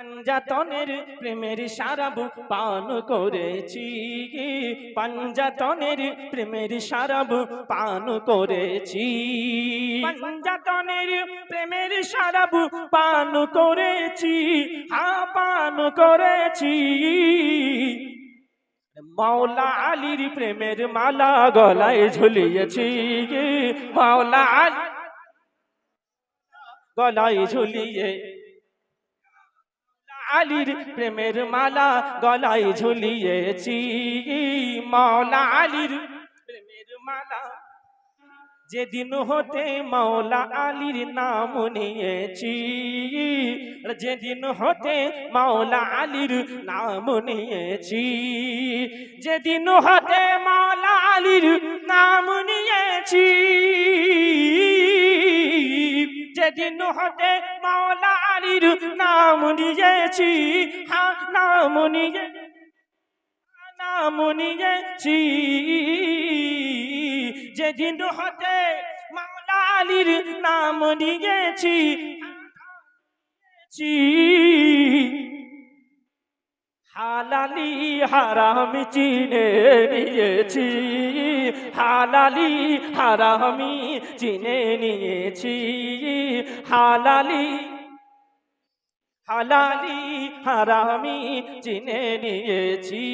পাঞ্জাতনের প্রেমের সারাবু পান করেছি পাঞ্জাতনের প্রেমের সারাবু পান করেছি। পাঞ্জাতনের প্রেমের সারাবু পান করেছি, হা, পান করেছি। মাওলা আলীর প্রেমের মালা গলায় ঝুলিয়েছি মাওলা আলী গলায় ঝুলিয়ে আলীর প্রেমের মালা গলায় ঝুলিয়েছি। মাওলা আলীর প্রেমের মালা, যেদিন হতে মাওলা আলীর নাম নিয়েছি। যেদিন হতে মাওলা আলীর নাম নিয়েছি। যেদিন হতে মাওলা আলীর নাম যেদিন হতে মাওলা আলীর নাম নিয়েছি, হা, নাম নিয়ে, নাম নিয়েছি যেদিন হতে মাওলা আলীর নাম নিয়েছি। হালালি হারাম চিনে নিয়েছি। হালালি হারামি চিনে নিয়েছি। হালালি হালালি হারামি চিনে নিয়েছি।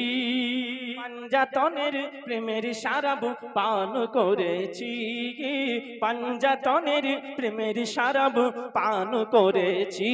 পাঞ্জাতনের প্রেমের সারাবু পান করেছি। পাঞ্জাতনের প্রেমের সারাবু পান করেছি।